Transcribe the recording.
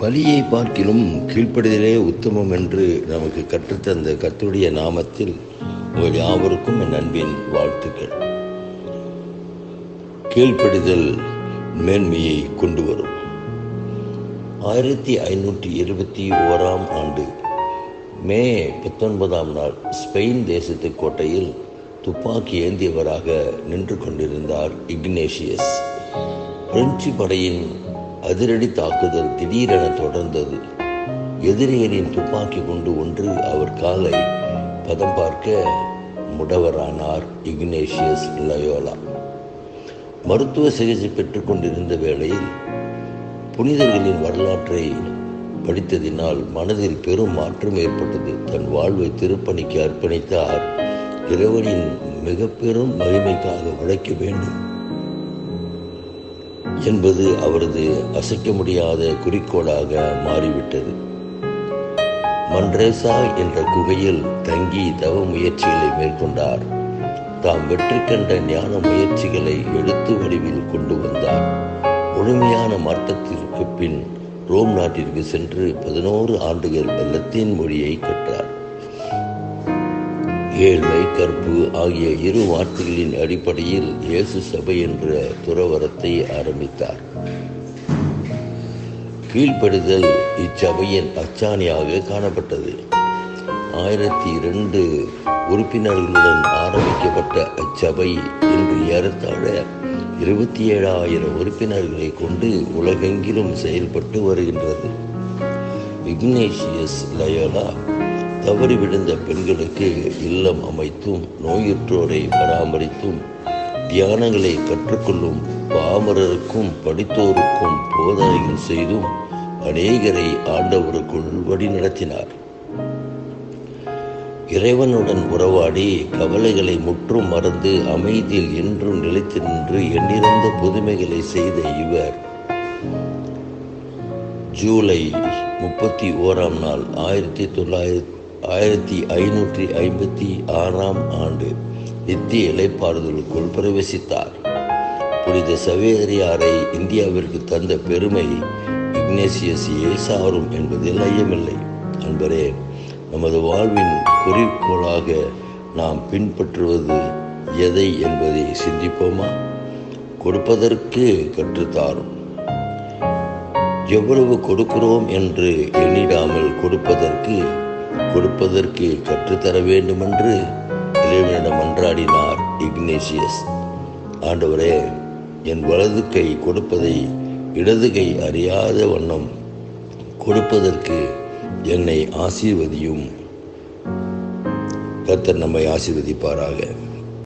பலியை பார்க்கிலும் கீழ்ப்படிதலே உத்தமம் என்று நமக்கு கற்றுத்தந்த கத்துடைய நாமத்தில் உங்கள் யாவருக்கும் என் அன்பின் வாழ்த்துக்கள். கீழ்ப்படிதல் மேன்மையை கொண்டு வரும். ஆயிரத்தி ஐநூற்றி இருபத்தி ஓராம் ஆண்டு மே பத்தொன்பதாம் நாள் ஸ்பெயின் தேசத்து கோட்டையில் துப்பாக்கி ஏந்தியவராக நின்று கொண்டிருந்தார் இக்னேஷியஸ். பிரெஞ்சு படையின் அதிரடி தாக்குதல் திடீரென தொடர்ந்தது. எதிரிகளின் துப்பாக்கி கொண்டு ஒன்று அவர் காலை பதம் பார்க்க முடவரானார் இக்னேஷியஸ் லயோலா. மருத்துவ சிகிச்சை பெற்றுக் கொண்டிருந்த வேளையில் புனிதர்களின் வரலாற்றை படித்ததினால் மனதில் பெரும் மாற்றம் ஏற்பட்டது. தன் வாழ்வை திருப்பணிக்கு அர்ப்பணித்தார். இறைவனின் மிக பெரும் மகிமைக்காக உழைக்க வேண்டும். என்பது அவரது அசைக்க முடியாத குறிக்கோளாக மாறிவிட்டது. மன்ரேசா என்ற குகையில் தங்கி தவ முயற்சிகளை மேற்கொண்டார். தாம் வெற்றி கண்ட ஞான முயற்சிகளை எழுத்து வடிவில் கொண்டு வந்தார். முழுமையான மாற்றத்திற்கு பின் ரோம் நாட்டிற்கு சென்று பதினோரு ஆண்டுகள் லத்தீன் மொழியை கற்றார். ஏழ்மை கற்பு ஆகிய இரு வார்த்தைகளின் அடிப்படையில் இயேசு சபை என்ற துறவரத்தை ஆரம்பித்தார். கீழ்ப்படுதல் இச்சபையின் அச்சாணியாக காணப்பட்டது. ஆயிரத்தி இரண்டு உறுப்பினர்களுடன் ஆரம்பிக்கப்பட்ட அச்சபை இன்று ஏறத்தாழ இருபத்தி ஏழாயிரம் உறுப்பினர்களை கொண்டு உலகெங்கிலும் செயல்பட்டு வருகின்றது. இக்னேஷியஸ் லயோலா தவறி விழுந்த பெண்களுக்கு இல்லம் அமைத்தும் நோயுற்றோரை பராமரித்தும் தியானங்களை கற்றுக்கொள்ளும் பாமரருக்கும் படித்தோருக்கும் போதனைகள் செய்தும் அநேகரை ஆண்டவருக்குள் வழிநடத்தினார். இறைவனுடன் உறவாடி கவலைகளை முற்றும் மறந்து அமைதியில் என்றும் நிலைத்து நின்று எண்ணிறந்த புதுமைகளை செய்த இவர் ஜூலை முப்பத்தி ஓராம் நாள் ஆயிரத்தி தொள்ளாயிரத்தி ஆயிரத்தி ஐநூற்றி ஐம்பத்தி ஆறாம் ஆண்டு நித்திய இலைப்பாறுதலுக்குள் பிரவேசித்தார். புனித சவேரியாரை இந்தியாவிற்கு தந்த பெருமை இக்னேசியஸையே சாரும் என்பதில் ஐயமில்லை. அன்பரே நமது வாழ்வின் குறிக்கோளாக நாம் பின்பற்றுவது எதை என்பதை சிந்திப்போமா? கொடுப்பதற்கு கற்றுத்தாரும். எவ்வளவு கொடுக்கிறோம் என்று எண்ணிடாமல் கொடுப்பதற்கு கொடுப்பதற்கு கற்றுத்தர வேண்டுமென்று இறைவனிடம் மன்றாடினார் இக்னேசியஸ். ஆண்டவரே என் வலது கை கொடுப்பதை இடது கை அறியாத வண்ணம் கொடுப்பதற்கு என்னை ஆசீர்வதியும். கர்த்தர் நம்மை ஆசீர்வதிப்பாராக.